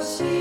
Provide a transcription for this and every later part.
see.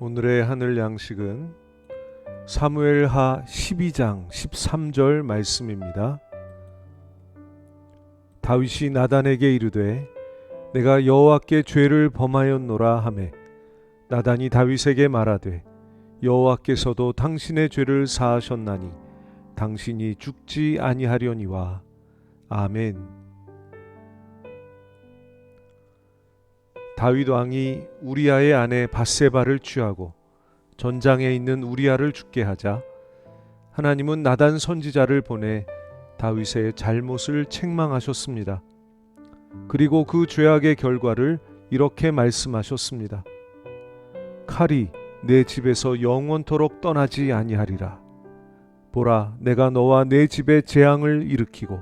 오늘의 하늘 양식은 사무엘하 12장 13절 말씀입니다. 다윗이 나단에게 이르되 내가 여호와께 죄를 범하였노라 하매 나단이 다윗에게 말하되 여호와께서도 당신의 죄를 사하셨나니 당신이 죽지 아니하려니와 아멘. 다윗 왕이 우리아의 아내 바세바를 취하고 전장에 있는 우리아를 죽게 하자 하나님은 나단 선지자를 보내 다윗의 잘못을 책망하셨습니다. 그리고 그 죄악의 결과를 이렇게 말씀하셨습니다. 칼이 내 집에서 영원토록 떠나지 아니하리라. 보라, 내가 너와 내 집에 재앙을 일으키고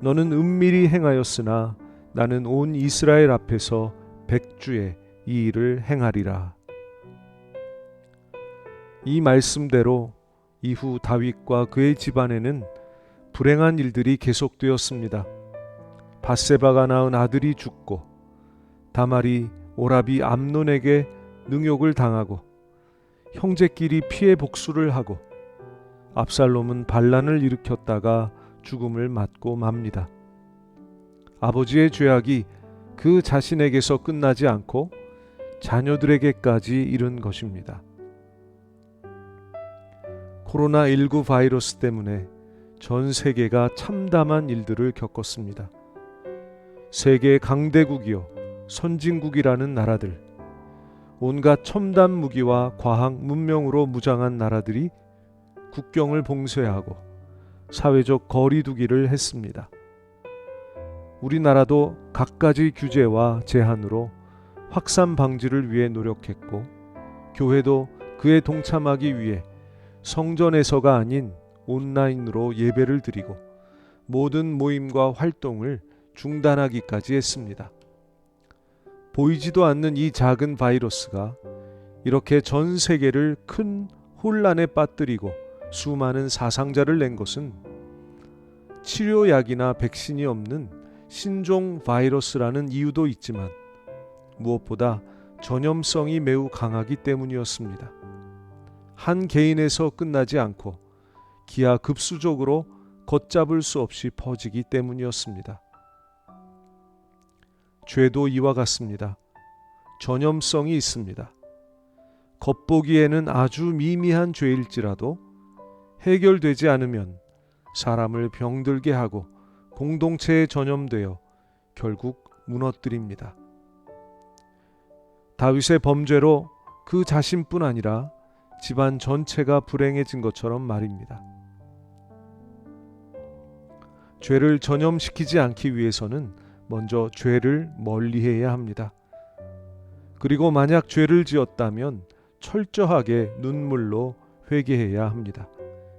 너는 은밀히 행하였으나 나는 온 이스라엘 앞에서 백주에 이 일을 행하리라. 이 말씀대로 이후 다윗과 그의 집안에는 불행한 일들이 계속되었습니다. 바세바가 낳은 아들이 죽고 다말이 오라비 암논에게 능욕을 당하고 형제끼리 피해 복수를 하고 압살롬은 반란을 일으켰다가 죽음을 맞고 맙니다. 아버지의 죄악이 그 자신에게서 끝나지 않고 자녀들에게까지 이른 것입니다. 코로나19 바이러스 때문에 전 세계가 참담한 일들을 겪었습니다. 세계 강대국이요 선진국이라는 나라들, 온갖 첨단 무기와 과학 문명으로 무장한 나라들이 국경을 봉쇄하고 사회적 거리두기를 했습니다. 우리나라도 갖가지 규제와 제한으로 확산 방지를 위해 노력했고 교회도 그에 동참하기 위해 성전에서가 아닌 온라인으로 예배를 드리고 모든 모임과 활동을 중단하기까지 했습니다. 보이지도 않는 이 작은 바이러스가 이렇게 전 세계를 큰 혼란에 빠뜨리고 수많은 사상자를 낸 것은 치료약이나 백신이 없는 신종 바이러스라는 이유도 있지만 무엇보다 전염성이 매우 강하기 때문이었습니다. 한 개인에서 끝나지 않고 기하 급수적으로 걷잡을 수 없이 퍼지기 때문이었습니다. 죄도 이와 같습니다. 전염성이 있습니다. 겉보기에는 아주 미미한 죄일지라도 해결되지 않으면 사람을 병들게 하고 공동체에 전염되어 결국 무너뜨립니다. 다윗의 범죄로 그 자신뿐 아니라 집안 전체가 불행해진 것처럼 말입니다. 죄를 전염시키지 않기 위해서는 먼저 죄를 멀리해야 합니다. 그리고 만약 죄를 지었다면 철저하게 눈물로 회개해야 합니다.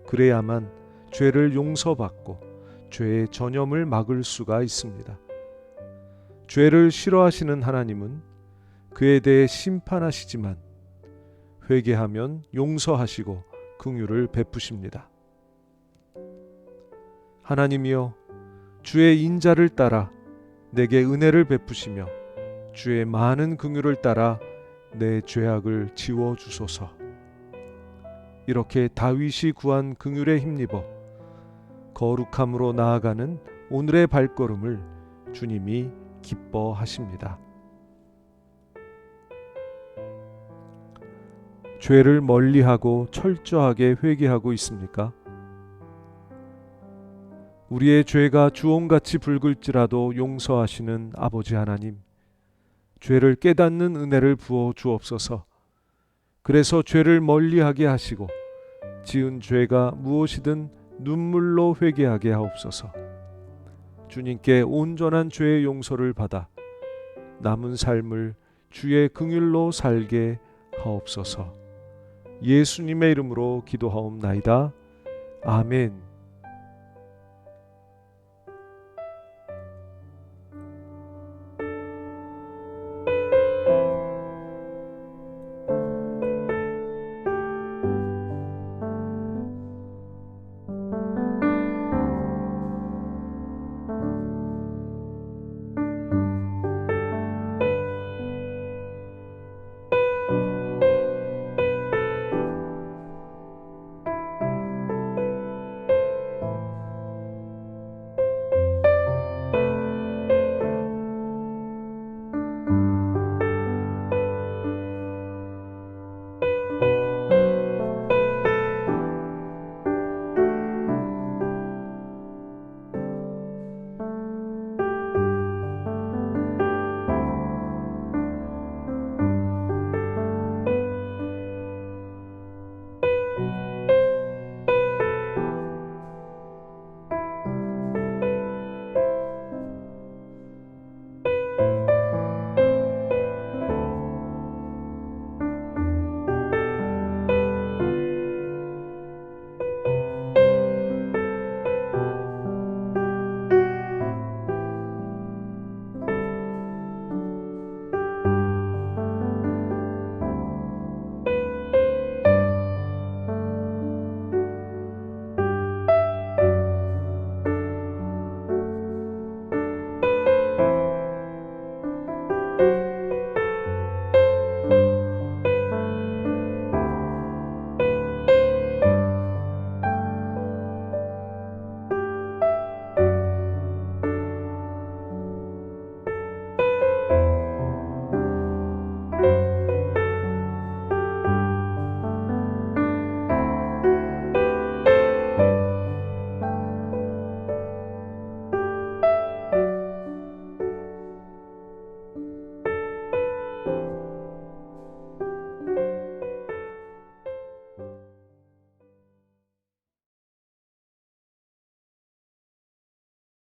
그래야만 죄를 용서받고 죄의 전염을 막을 수가 있습니다. 죄를 싫어하시는 하나님은 그에 대해 심판하시지만 회개하면 용서하시고 긍휼을 베푸십니다. 하나님이여 주의 인자를 따라 내게 은혜를 베푸시며 주의 많은 긍휼을 따라 내 죄악을 지워 주소서. 이렇게 다윗이 구한 긍휼에 힘입어 거룩함으로 나아가는 오늘의 발걸음을 주님이 기뻐하십니다. 죄를 멀리하고 철저하게 회개하고 있습니까? 우리의 죄가 주홍같이 붉을지라도 용서하시는 아버지 하나님, 죄를 깨닫는 은혜를 부어 주옵소서. 그래서 죄를 멀리하게 하시고 지은 죄가 무엇이든 눈물로 회개하게 하옵소서. 주님께 온전한 죄의 용서를 받아 남은 삶을 주의 긍휼로 살게 하옵소서. 예수님의 이름으로 기도하옵나이다. 아멘.